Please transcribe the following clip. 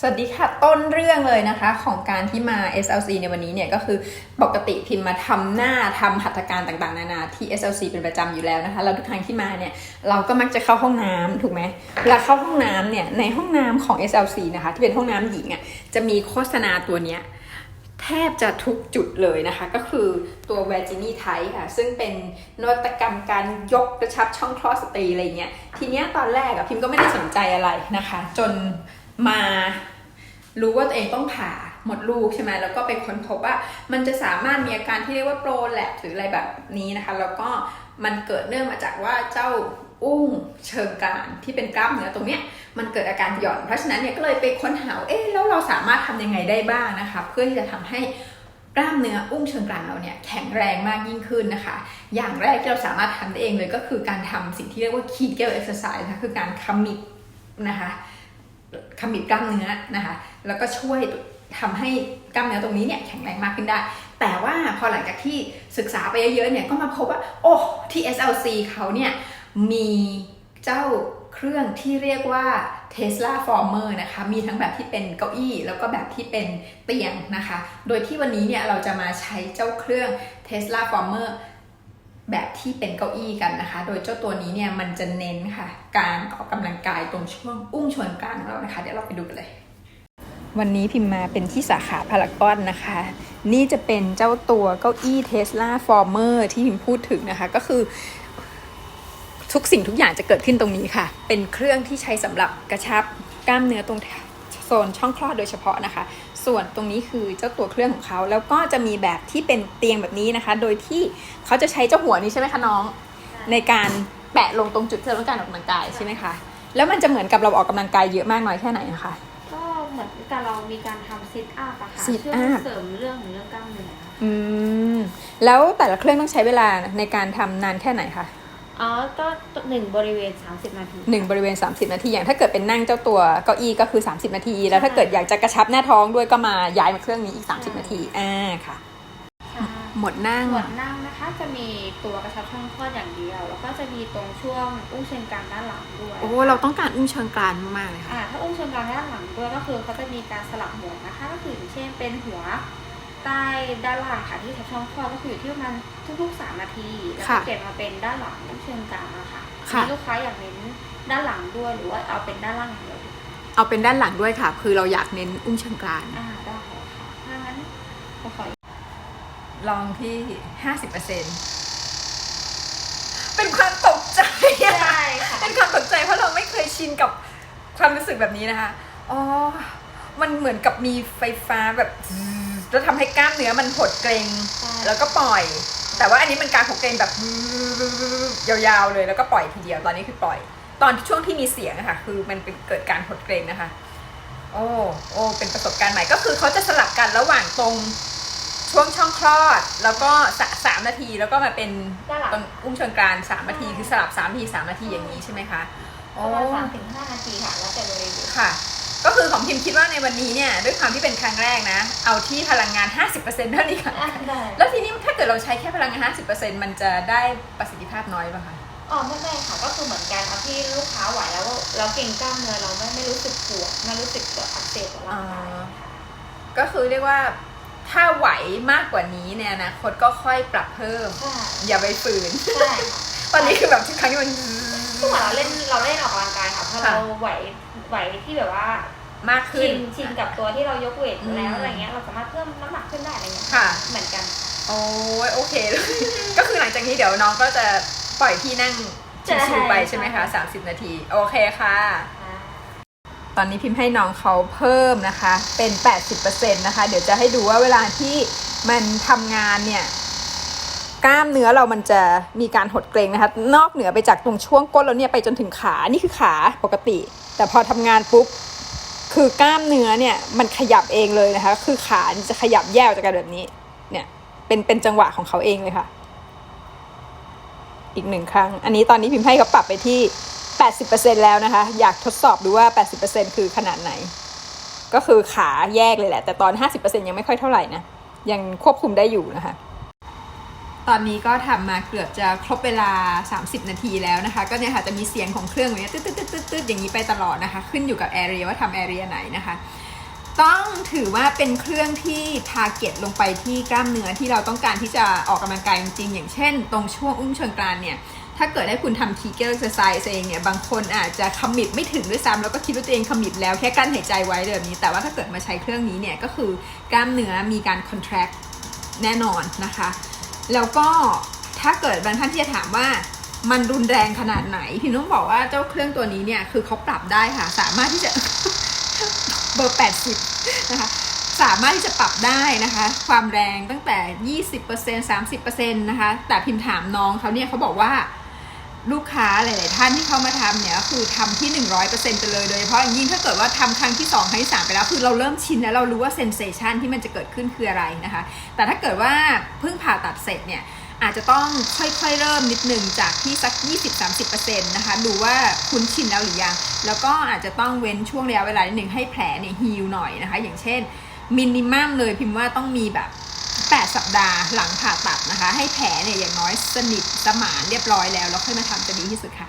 สวัสดีค่ะต้นเรื่องเลยนะคะของการที่มา SLC ในวันนี้เนี่ยก็คือปกติพิมพ์มาทำหน้าทำหัตถการต่างๆ นานาที่ SLC เป็นประจำอยู่แล้วนะคะแล้วทุกครั้งที่มาเนี่ยเราก็มักจะเข้าห้องน้ำถูกไหมเวลาเข้าห้องน้ำเนี่ยในห้องน้ำของ SLC นะคะที่เป็นห้องน้ำหญิงอะจะมีโฆษณาตัวเนี้ยแทบจะทุกจุดเลยนะคะ ก็คือตัว v a g i n i t i ค่ะ ซึ่งเป็นนวัตกรรมการยกกระชับช่องคลอดสตรีอะไรเงี้ยทีเนี้ยตอนแรกอะพิมก็ไม่ได้สนใจอะไรนะคะ จน มารู้ว่าตัวเองต้องผ่าหมดลูกใช่ไหมแล้วก็ไปค้นพบว่ามันจะสามารถมีอาการที่เรียกว่าโปรแลปหรืออะไรแบบนี้นะคะ แล้วก็มันเกิดเนื่องมาจากว่าเจ้าอุ้งเชิงกรานที่เป็นกล้ามเนื้อตรงเนี้ยมันเกิดอาการหย่อน เพราะฉะนั้นเนี่ยก็เลยไปค้นหาเอ๊ะแล้วเราสามารถทำยังไงได้บ้างนะคะ เพื่อที่จะทำให้กล้ามเนื้ออุ้งเชิงกรานเราเนี่ยแข็งแรงมากยิ่งขึ้นนะคะ อย่างแรกที่เราสามารถทำได้เองเลยก็คือการทำสิ่งที่เรียกว่า Kegel exercise นะคะคือการขมิบนะคะ ขมิบกล้ามเนื้อนะคะ แล้วก็ช่วยทำให้กล้ามเนื้อตรงนี้เนี่ยแข็งแรงมากขึ้นได้ แต่ว่าพอหลังจากที่ศึกษาไปเยอะๆเนี่ยก็มาพบว่า โอ้ที่ SLC เขาเนี่ยมีเจ้าเครื่องที่เรียกว่า Tesla Former นะคะ มีทั้งแบบที่เป็นเก้าอี้ แล้วก็แบบที่เป็นเตียงนะคะ โดยที่วันนี้เนี่ยเราจะมาใช้เจ้าเครื่อง Tesla Former แบบที่เป็นเก้าอี้กันนะคะ โดยเจ้าตัวนี้เนี่ยมันจะเน้นค่ะ การออกกำลังกายตรงช่วงอุ้งชนกลางของเรานะคะ เดี๋ยวเราไปดูกันเลย วันนี้พิมพ์มาเป็นที่สาขาพารากอนนะคะ นี่จะเป็นเจ้าตัวเก้าอี้ Tesla Former ที่พิมพ์พูดถึงนะคะ ก็คือ ทุกสิ่งทุกอย่างจะเกิดขึ้นตรงนี้ค่ะ เป็นเครื่องที่ใช้สำหรับกระชับกล้ามเนื้อตรง โซนช่องคลอดโดยเฉพาะนะคะ ส่วนตรงนี้คือเจ้าตัวเครื่องของเขาแล้วก็จะมีแบบที่เป็นเตียงแบบนี้นะคะ โดยที่เขาจะใช้เจ้าหัวนี้ใช่ไหมคะน้อง ในการแปะลงตรงจุดที่เราต้องการออกกำลังกายใช่ไหมคะแล้วมันจะเหมือนกับเราออกกำลังกายเยอะมากน้อยแค่ไหนนะคะก็เหมือนกับเรามีการทำซิทอัพอะค่ะ sit ช่วย up เสริมเรื่องของเรื่องกล้ามเนื้ออืมแล้วแต่ละเครื่องต้องใช้เวลาในการทำนานแค่ไหนคะ อ๋อ ก็หนึ่งบริเวณ 30 นาที หนึ่งบริเวณ 30 นาที อย่างถ้าเกิดเป็นนั่งเจ้าตัวเก้าอี้ก็คือ 30 นาที แล้วถ้าเกิดอยากจะกระชับหน้าท้องด้วยก็มาย้ายมาเครื่องนี้อีก 30 นาที อ่าค่ะค่ะหมดนั่งส่วนนั่งนะคะ จะมีตัวกระชับช่องคลอดอย่างเดียว แล้วก็จะมีตรงช่วงอุ้งเชิงกรานด้านหลังด้วย โอ้ เราต้องการอุ้งเชิงกรานมากๆเลยค่ะ อ่า ถ้าอุ้งเชิงกรานด้านหลังด้วยก็คือเขาจะมีการสลับหมวดนะคะ ก็คืออย่างเช่นเป็นหัว ใต้ด้านล่างค่ะที่กระชับช่องคลอดก็คืออยู่ที่ประมาณทุกๆ3นาทีแล้วก็ค่ะเปลี่ยนมาเป็นด้านหลังอุ้งเชิงกรานนะคะค่ะ มีลูกค้าอยากเน้นด้านหลังด้วยหรือว่าเอาเป็นด้านล่างอย่างเดียวดีเอาเป็นด้านหลังด้วยค่ะ คือเราอยากเน้นอุ้งเชิงกรานอ่าได้ค่ะถ้างั้นก็ขอลองที่ 50%เป็นความตกใจอะ ได้ค่ะ เป็นความตกใจเพราะเราไม่เคยชินกับความรู้สึกแบบนี้นะคะ อ๋อ มันเหมือนกับมีไฟฟ้าแบบ แล้วทำให้กล้ามเนื้อมันหดเกรงแล้วก็ปล่อย แต่ว่าอันนี้มันการหดเกรงแบบยาวๆเลยแล้วก็ปล่อยทีเดียวตอนนี้คือปล่อย ตอนช่วงที่มีเสียงอะค่ะ คือมันเป็นเกิดการหดเกรงนะคะ โอ้โอ้เป็นประสบการณ์ใหม่ก็คือเขาจะสลับกันระหว่างตรงช่วงช่องคลอด แล้วก็สะสามนาทีแล้วก็มาเป็นด้านหลัง ตรงอุ้งเชิงกรานสามนาทีคือสลับสามนาทีสามนาทีอย่างนี้ใช่ไหมคะ ประมาณสามถึงห้านาทีค่ะ แล้วแต่บริเวณค่ะ ก็คือของพิมคิดว่าในวันนี้เนี่ยด้วยความที่เป็นครั้งแรกนะ เอาที่พลังงาน 50%เท่านี้ค่ะอะ ได้แล้วทีนี้ถ้าเกิดเราใช้แค่พลังงาน 50%มันจะได้ประสิทธิภาพน้อยป่ะคะ อ๋อไม่ไม่ค่ะก็คือเหมือนกันเอาที่ลูกค้าไหวแล้วเราเก่งกล้ามเนื้อเราไม่ไม่รู้สึกปวดไม่รู้สึกแบบอักเสบกับร่างกายก็คือเรียกว่าถ้าไหวมากกว่านี้ในอนาคตก็ค่อยปรับเพิ่ม ใช่อย่าไปฝืน ใช่ค่ะ ตอนนี้คือแบบทุกครั้งที่มันคือเหมือนเราเล่นเราเล่นออกกำลังกายค่ะพอค่ะ เราไหวไหวที่แบบว่า มากขึ้ชิน นชินกับตัวที่เรายกเวทอืมแล้วอะไรเงี้ยเราสามารถเพิ่มน้ำหนักขึ้นได้อะไรเงี้ยค่ะ เหมือนกัน โอ้ยโอเคก็คือหลังจากนี้เดี๋ยวน้องก็จะปล่อยพี่นั่งชิวๆไปใช่ไหมคะ 30 นาที โอเคค่ะตอนนี้พิมพ์ให้น้องเขาเพิ่มนะคะ เป็น 80%นะคะ เดี๋ยวจะให้ดูว่าเวลาที่มันทำงานเนี่ย กล้ามเนื้อเรามันจะมีการหดเกร็งนะคะ นอกเหนือไปจากตรงช่วงก้นแล้วเนี่ยไปจนถึงขา นี่คือขาปกติ แต่พอทำงานปุ๊บ คือกล้ามเนื้อเนี่ยมันขยับเองเลยนะคะ คือขาจะขยับแยกกจากกันแบบนี้ เนี่ยเป็นเป็นจังหวะของเขาเองเลยค่ะ อีกหนึ่งครั้ง อันนี้ตอนนี้พิมพ์ให้เขาปรับไปที่ 80%แล้วนะคะ อยากทดสอบดูว่า 80%คือขนาดไหน ก็คือขาแยกเลยแหละ แต่ตอน 50%ยังไม่ค่อยเท่าไหร่นะ ยังควบคุมได้อยู่นะคะ ตอนนี้ก็ทำมาเกือบจะครบเวลา 30 นาทีแล้วนะคะ ก็เนี่ยค่ะจะมีเสียงของเครื่องอย่างเงี้ยตึ๊ดตึ๊ดตึ๊ดตึ๊ดอย่างนี้ไปตลอดนะคะ ขึ้นอยู่กับแอเรียว่าทำแอเรียไหนนะคะ ต้องถือว่าเป็นเครื่องที่ทาร์เก็ตลงไปที่กล้ามเนื้อที่เราต้องการที่จะออกกำลังกายจริงๆอย่างเช่น ตรงช่วงอุ้งเชิงกรานเนี่ยถ้าเกิดให้คุณทำทีเกอร์เซอร์ไซส์เองเนี่ย บางคนอาจจะคอมมิตไม่ถึงด้วยซ้ำแล้วก็คิดว่าตัวเองคอมมิตแล้วแค่กั้นหายใจไว้แบบนี้ แต่ว่าถ้าเกิดมาใช้เครื่องนี้เนี่ย ก็คือกล้ามเนื้อมีการคอนแทรคแน่นอนนะคะ แล้วก็ถ้าเกิดบางท่านที่จะถามว่ามันรุนแรงขนาดไหน พี่ต้องบอกว่าเจ้าเครื่องตัวนี้เนี่ยคือเขาปรับได้ค่ะ สามารถที่จะเบอร์ 80 นะคะ สามารถที่จะปรับได้นะคะ ความแรงตั้งแต่ 20% 30%นะคะ แต่พิมพ์ถามน้องเขาเนี่ยเขาบอกว่า ลูกค้าหลาย ๆ ท่านที่เข้ามาทำเนี่ยก็คือทำที่ 100%ไปเลยโดยเฉพาะอย่างยิ่งถ้าเกิดว่าทำครั้งที่ 2 ครั้งที่ 3 ไปแล้วคือเราเริ่มชินแล้วเรารู้ว่าเซนเซชันที่มันจะเกิดขึ้นคืออะไรนะคะ แต่ถ้าเกิดว่าเพิ่งผ่าตัดเสร็จเนี่ยอาจจะต้องค่อย ๆ เริ่มนิดนึงจากที่สัก 20-30%นะคะ ดูว่าคุ้นชินแล้วหรือยัง แล้วก็อาจจะต้องเว้นช่วงระยะเวลานิดนึงให้แผลเนี่ยฮีลหน่อยนะคะ อย่างเช่นมินิมัมเลยพิมพ์ว่าต้องมีแบบ 8 สัปดาห์หลังผ่าตัดนะคะ ให้แผลเนี่ยอย่างน้อยสนิทสมานเรียบร้อยแล้วแล้วค่อยมาทำจะดีที่สุดค่ะ